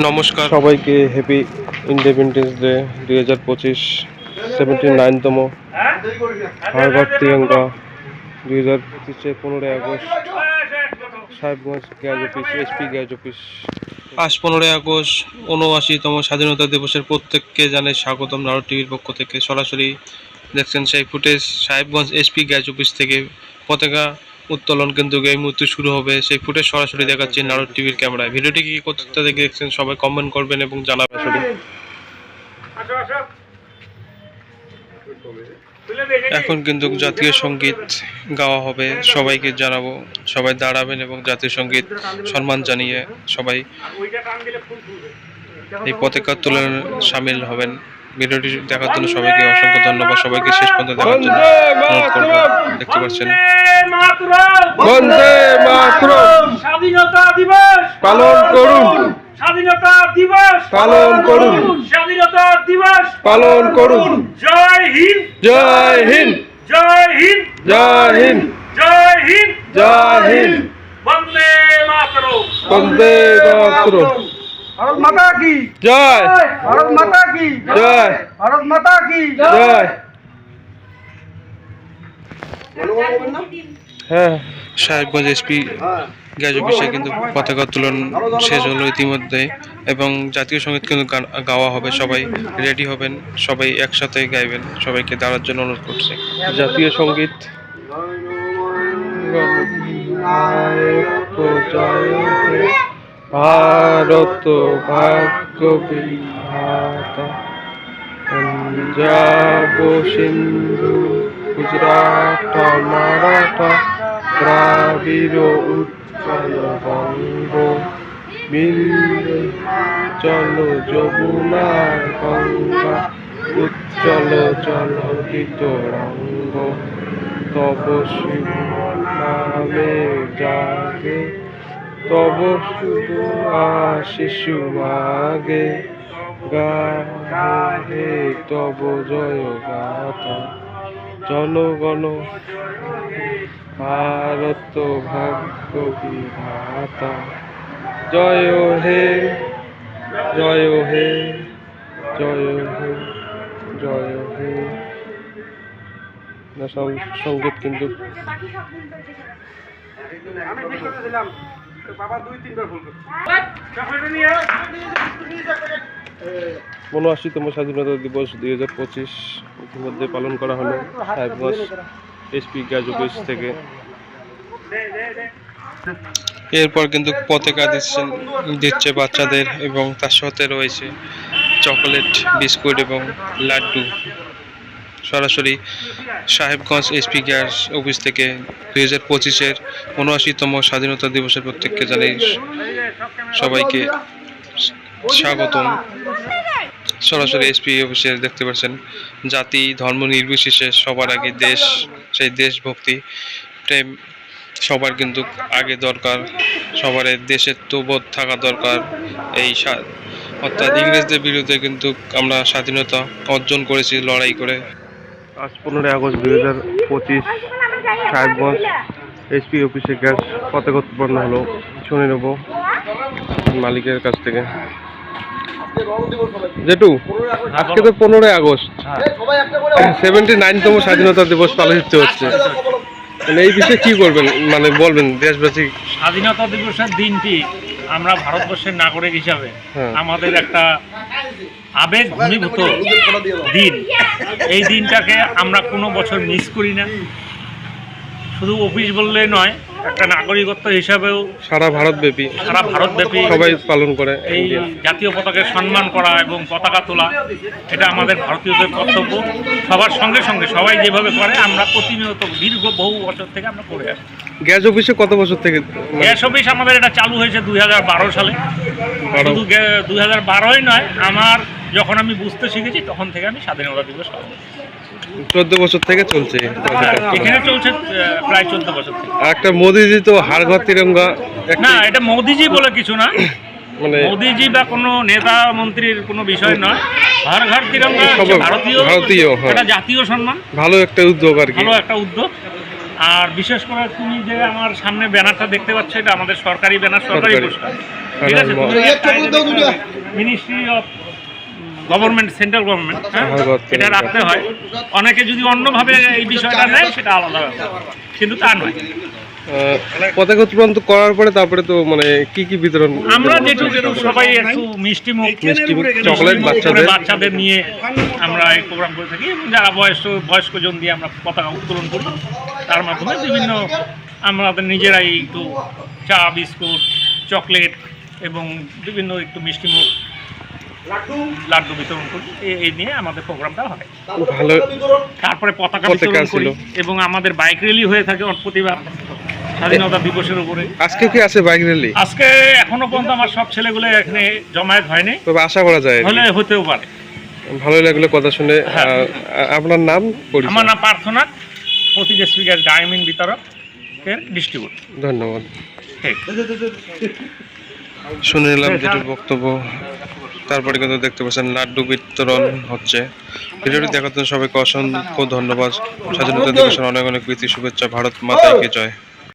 নমস্কার। সবাইকে happy independence day দুই হাজার পঁচিশ সেভেন্টি নাইনতম হারবার তিরঙ্গা দুই হাজার পঁচিশে পনেরোই August Sahebganj gas office SP gas office. আজ পনেরোই আগস্ট উনআশিতম স্বাধীনতা দিবসের প্রত্যেককে জানাই স্বাগতম নারদ টিভির পক্ষ থেকে। সরাসরি দেখছেন সেই footage Sahebganj SP gas office থেকে। পতাকা উত্তোলন কিন্তু এই মুহূর্তে শুরু হবে। সেই ফুটেজ সরাসরি দেখাচ্ছি নারদ টিভির ক্যামেরায়। ভিডিওটি কি কোথা থেকে দেখছেন সবাই কমেন্ট করবেন এবং জানাবেন। এখন কিন্তু জাতীয় সংগীত গাওয়া হবে। সবাইকে জানাব। সবাই দাঁড়াবেন এবং জাতীয় সংগীত সম্মান জানিয়ে সবাই এই পতাকা উত্তোলনে সামিল হবেন। ভিডিওটি দেখার জন্য সবাইকে অসংখ্য ধন্যবাদ। সবাইকে শেষ পর্যন্ত দেখার জন্য অনুরোধ করব। দেখতে পাচ্ছেন। বন্দে মাতরম। স্বাধীনতা দিবস পালন করুন। স্বাধীনতা দিবস পালন করুন। স্বাধীনতা দিবস পালন করুন। জয় হিন্দ। জয় হিন্দ। জয় হিন্দ। জয় হিন্দ। জয় হিন্দ। জয় হিন্দ। বন্দে মাতরম। বন্দে মাতরম। ভারত মাতা কি? জয়। ভারত মাতা কি? জয়। ভারত মাতা কি? জয়। হ্যাঁ সাহেবগঞ্জ এসপি গ্যাস অফিসে কিন্তু পতাকা উত্তোলন শেষ হলো ইতিমধ্যে এবং জাতীয় সংগীত কিন্তু গাওয়া হবে সবাই রেডি হবেন সবাই একসাথে গাইবেন সবাইকে দাঁড়ার জন্য অনুরোধ করছে। জাতীয় সংগীত। ভারত ভাগ্য বিধাতা পঞ্জাব সিন্ধু, গুজরাট মারাঠা, দ্রাবিড় উৎকল বঙ্গ বিন্দু চল যমুনা গঙ্গা, উজ্জ্বল জল রঙ্গ তব শিব নামে জাগে তব শুভ আশিস মাগে গাহে, তব জয় গাথা জনগণ ভারত ভাগ্য বিধাতা। জয় হে জয় হে জয় হে জয় হে। সংগীত কিন্তু উনআশিতম স্বাধীনতা দিবস দুই হাজার পঁচিশ ইতিমধ্যে পালন করা হলো এসপি অফিস থেকে। এরপর কিন্তু পতাকা দিচ্ছেন, দিচ্ছে বাচ্চাদের এবং তার সাথে রয়েছে চকোলেট, বিস্কুট এবং লাড্ডু। সরাসরি সাহেবগঞ্জ এসপি গ্যাস অফিস থেকে দুই হাজার পঁচিশের উনআশিতম স্বাধীনতা দিবসের প্রত্যেককে জানাই সবাইকে স্বাগতম। সরাসরি এসপি অফিসে দেখতে পাচ্ছেন, জাতি, ধর্ম নির্বিশেষে সবার আগে দেশ, সেই দেশভক্তি, প্রেম সবার কিন্তু আগে দরকার, সবার দেশের তো বোধ থাকা দরকার, এই অর্থাৎ ইংরেজদের বিরুদ্ধে কিন্তু আমরা স্বাধীনতা অর্জন করেছি, লড়াই করে। আজ পনেরোই আগস্ট দুই হাজার পঁচিশ সাহেবগঞ্জ এসপি অফিসে গ্যাস পতাকা উৎপন্ন হলো। শুনে নেব মালিকের কাছ থেকে। জেটু আজকে তো পনেরোই আগস্ট। সেভেন্টি নাইনতম স্বাধীনতা দিবস পালিত হচ্ছে। মানে এই বিষয়ে কি করবেন মানে বলবেন দেশবাসী স্বাধীনতা দিবসের দিনটি আমরা ভারতবর্ষের নাগরিক হিসাবে হ্যাঁ। আমাদের একটা আবেগ ঘনীভূত দিন। এই দিনটাকে আমরা কোনো বছর মিস করি না। শুধু অফিস বললে নয় একটা নাগরিকত্ব হিসাবেও সারা ভারতব্যাপী। সারা ভারতব্যাপী সবাই পালন করে এই জাতীয় পতাকাকে সম্মান করা এবং পতাকা তোলা এটা আমাদের ভারতীয়দের কর্তব্য। সবার সঙ্গে সঙ্গে সবাই যেভাবে করে আমরা প্রতিনিয়ত দীর্ঘ বহু বছর থেকে আমরা করে আসি। গ্যাস অফিসে কত বছর থেকে মানে গ্যাস অফিস আমাদের এটা চালু হয়েছে দুই হাজার বারো সালে। শুধু দুই হাজার বারোই নয় আমার যখন আমি বুঝতে শিখেছি তখন থেকে আমি স্বাধীনতা দিবস পালন চোদ্দ বছর থেকে চলছে। এখানে চলছে প্রায় চোদ্দ বছর থেকে। একটা মোদিজি তো হাড় ঘর তিরঙ্গা না এটা মোদিজি বলে কিছু না। মানে মোদিজি বা কোনো নেতা মন্ত্রীর কোনো বিষয় নয়। হর ঘর তিরঙ্গা ভারতীয় ভারতীয়, হ্যাঁ। এটা জাতীয় সম্মান। ভালো একটা উদ্যোগ আর কি। ভালো একটা উদ্যোগ। আর বিশেষ করে তুমি যে আমার সামনে ব্যানারটা দেখতে পাচ্ছ এটা আমাদের সরকারি ব্যানার সরকারি সরকারি। পুরস্কার। ঠিক আছে? Ministry of government central government হ্যাঁ? এটা রাখতে হয়। অনেকে যদি অন্যভাবে এই বিষয়টা নেয় সেটা আলাদা কিন্তু তা নয়। আহ, পতাকা উত্তোলন করার পরে তারপরে তো মানে কি কি বিতরণ আমরা যেটুকু যেটুকু সবাই একটু মিষ্টি মুখ মিষ্টি মুখ, চকলেট বাচ্চাদের। বাচ্চাদের। নিয়ে আমরা এই প্রোগ্রাম করে থাকি যারা বয়স্ক বয়স্ক জন দিয়ে আমরা পতাকা উত্তোলন করি তার মাধ্যমে বিভিন্ন আমাদের নিজেরাই একটু চা বিস্কুট চকলেট এবং বিভিন্ন একটু মিষ্টি মুখ লাড্ডু। বিতরণ করি। এই নিয়ে আমাদের প্রোগ্রামটা হয়। ভালো তারপরে পতাকা বিতরণ করি ছিল। এবং আমাদের বাইক র্যালি হয়ে থাকে প্রতিবার স্বাধীনতা দিবসের উপরে। আজকে কি আছে বাইক র্যালি? আজকে এখনও পর্যন্ত আমার সব ছেলেগুলো এখানে জমায়েত হয়নি। তবে আশা করা যায় হলে হতেও পারে। ভালো লাগল কথা শুনে। হ্যাঁ। আপনার নাম আমার নাম প্রার্থনা প্রতিটা স্পিকার ডায়মন্ড বিতরক এর ডিস্ট্রিবিউট ধন্যবাদ। ঠিক। শুনে নিলাম যেটা বক্তব্য। তারপরে কিন্তু দেখতে পাচ্ছেন লাড্ডু বিতরণ হচ্ছে। ভিডিওটি দেখার জন্য সবাইকে অসংখ্য ধন্যবাদ। স্বাধীনতা দিবসের অনেক অনেক প্রীতি শুভেচ্ছা ভারত মাতাকে জয়?